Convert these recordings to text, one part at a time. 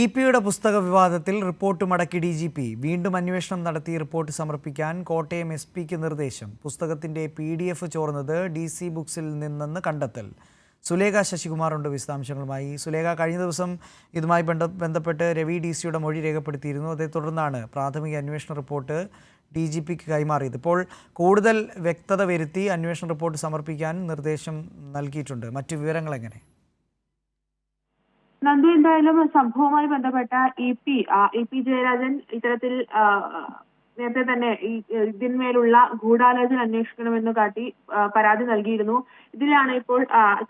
E പിയുടെ പുസ്തക വിവാദത്തിൽ റിപ്പോർട്ട് മടക്കി ഡി ജി പി. വീണ്ടും അന്വേഷണം നടത്തി റിപ്പോർട്ട് സമർപ്പിക്കാൻ കോട്ടയം എസ് പിക്ക് നിർദ്ദേശം. പുസ്തകത്തിന്റെ പി ഡി എഫ് ചോർന്നത് ഡി സി ബുക്സിൽ നിന്നെന്ന് കണ്ടെത്തൽ. സുലേഖ ശശികുമാറുണ്ട് വിശദാംശങ്ങളുമായി. സുലേഖ കഴിഞ്ഞ ദിവസം ഇതുമായി ബന്ധ ബന്ധപ്പെട്ട് രവി ഡി സിയുടെ മൊഴി രേഖപ്പെടുത്തിയിരുന്നു. അതേ തുടർന്നാണ് പ്രാഥമിക അന്വേഷണ റിപ്പോർട്ട് ഡി ജി പിക്ക് കൈമാറിയത്. ഇപ്പോൾ കൂടുതൽ വ്യക്തത വരുത്തി അന്വേഷണ റിപ്പോർട്ട് സമർപ്പിക്കാൻ നിർദ്ദേശം നൽകിയിട്ടുണ്ട്. മറ്റു വിവരങ്ങൾ എങ്ങനെ നന്ദു എന്തായാലും സംഭവവുമായി ബന്ധപ്പെട്ട E P E P Jayarajan ഇത്തരത്തിൽ നേരത്തെ തന്നെ ഈ ഇതിന്മേലുള്ള ഗൂഢാലോചന അന്വേഷിക്കണമെന്ന് കാട്ടി പരാതി നൽകിയിരുന്നു. ഇതിലാണ് ഇപ്പോൾ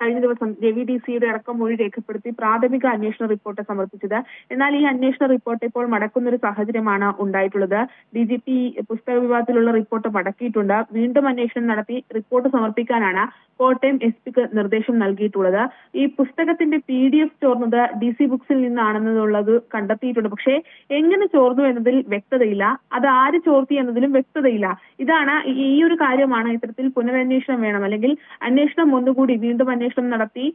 കഴിഞ്ഞ ദിവസം രവി ഡി സിയുടെ അടക്കം മൊഴി രേഖപ്പെടുത്തി പ്രാഥമിക അന്വേഷണ റിപ്പോർട്ട് സമർപ്പിച്ചത്. എന്നാൽ ഈ അന്വേഷണ റിപ്പോർട്ട് ഇപ്പോൾ മടക്കുന്ന ഒരു സാഹചര്യമാണ് ഉണ്ടായിട്ടുള്ളത്. ഡി ജി പി പുസ്തക വിവാദത്തിലുള്ള റിപ്പോർട്ട് മടക്കിയിട്ടുണ്ട്. വീണ്ടും അന്വേഷണം നടത്തി റിപ്പോർട്ട് സമർപ്പിക്കാനാണ് കോട്ടയം എസ് പിക്ക് നിർദ്ദേശം നൽകിയിട്ടുള്ളത്. ഈ പുസ്തകത്തിന്റെ പി ഡി എഫ് ചോർന്നത് ഡി സി ബുക്സിൽ നിന്നാണെന്നുള്ളത് കണ്ടെത്തിയിട്ടുണ്ട്. പക്ഷേ എങ്ങനെ ചോർന്നു എന്നതിൽ വ്യക്തതയില്ല. അത് ആര് ചോർത്തി എന്നതിലും വ്യക്തതയില്ല. ഇതാണ് ഈ- ഒരു കാര്യമാണ് ഇത്തരത്തിൽ പുനരന്വേഷണം വേണം. അല്ലെങ്കിൽ അന്വേഷണം ഒന്നുകൂടി വീണ്ടും അന്വേഷണം നടത്തി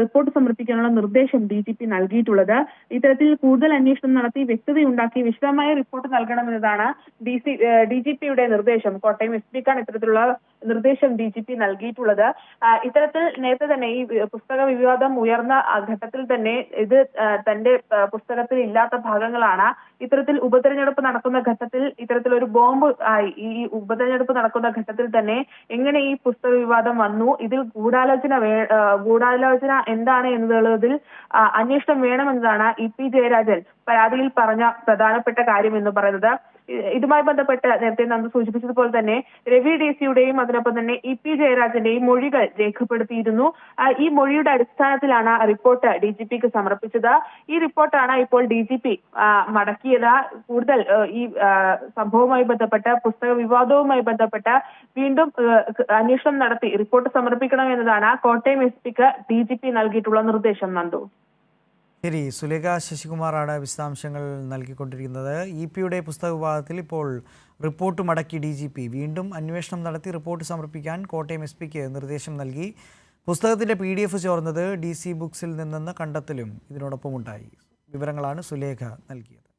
റിപ്പോർട്ട് സമർപ്പിക്കാനുള്ള നിർദ്ദേശം ഡി ജി പി നൽകിയിട്ടുള്ളത്. ഇത്തരത്തിൽ കൂടുതൽ അന്വേഷണം നടത്തി വ്യക്തതയുണ്ടാക്കി വിശദമായ റിപ്പോർട്ട് നൽകണമെന്നതാണ് ഡി സി ഡി ജി പിയുടെ നിർദ്ദേശം. കോട്ടയം എസ് പിക്കാണ് ഇത്തരത്തിലുള്ള നിർദ്ദേശം ഡി ജി പി നൽകിയിട്ടുള്ളത്. ഇത്തരത്തിൽ നേരത്തെ തന്നെ ഈ പുസ്തക വിവാദം ഉയർന്ന ഘട്ടത്തിൽ തന്നെ ഇത് തന്റെ പുസ്തകത്തിൽ ഇല്ലാത്ത ഭാഗങ്ങളാണ്. ഇത്തരത്തിൽ ഉപതെരഞ്ഞെടുപ്പ് നടക്കുന്ന ഘട്ടത്തിൽ ഇത്തരത്തിൽ ഒരു ബോംബ് ആയി ഈ ഉപതെരഞ്ഞെടുപ്പ് നടക്കുന്ന ഘട്ടത്തിൽ തന്നെ എങ്ങനെ ഈ പുസ്തക വിവാദം വന്നു? ഇതിൽ ഗൂഢാലോചന ഗൂഢാലോചന എന്താണ് എന്നുള്ളതിൽ അന്വേഷണം വേണമെന്നതാണ് ഇ പി ജയരാജൻ പരാതിയിൽ പറഞ്ഞ പ്രധാനപ്പെട്ട കാര്യം എന്ന് പറയുന്നത്. ഇതുമായി ബന്ധപ്പെട്ട് നേരത്തെ നന്ദു സൂചിപ്പിച്ചതുപോലെ തന്നെ രവി ഡി സിയുടെയും അതിനൊപ്പം തന്നെ ഇ പി ജയരാജന്റെയും മൊഴികൾ രേഖപ്പെടുത്തിയിരുന്നു. ഈ മൊഴിയുടെ അടിസ്ഥാനത്തിലാണ് റിപ്പോർട്ട് ഡി ജി പിക്ക് സമർപ്പിച്ചത്. ഈ റിപ്പോർട്ടാണ് ഇപ്പോൾ ഡി ജി പി മടക്കിയത്. കൂടുതൽ ഈ സംഭവവുമായി ബന്ധപ്പെട്ട് പുസ്തക വിവാദവുമായി ബന്ധപ്പെട്ട് വീണ്ടും അന്വേഷണം നടത്തി റിപ്പോർട്ട് സമർപ്പിക്കണം എന്നതാണ് കോട്ടയം എസ് പിക്ക് ഡി ജി പി നൽകിയിട്ടുള്ള നിർദ്ദേശം നന്ദു. ശരി സുലേഖ ശശികുമാറാണ് വിശദാംശങ്ങൾ നൽകിക്കൊണ്ടിരിക്കുന്നത്. ഇ പിയുടെ പുസ്തക വിഭാഗത്തിൽ ഇപ്പോൾ റിപ്പോർട്ട് മടക്കി ഡി ജി പി. വീണ്ടും അന്വേഷണം നടത്തി റിപ്പോർട്ട് സമർപ്പിക്കാൻ കോട്ടയം എസ് പിക്ക് നിർദ്ദേശം നൽകി. പുസ്തകത്തിന്റെ പി ഡി എഫ് ചോർന്നത് ഡി സി ബുക്സിൽ നിന്നെന്ന കണ്ടെത്തലും ഇതിനോടൊപ്പമുണ്ടായി. വിവരങ്ങളാണ് സുലേഖ നൽകിയത്.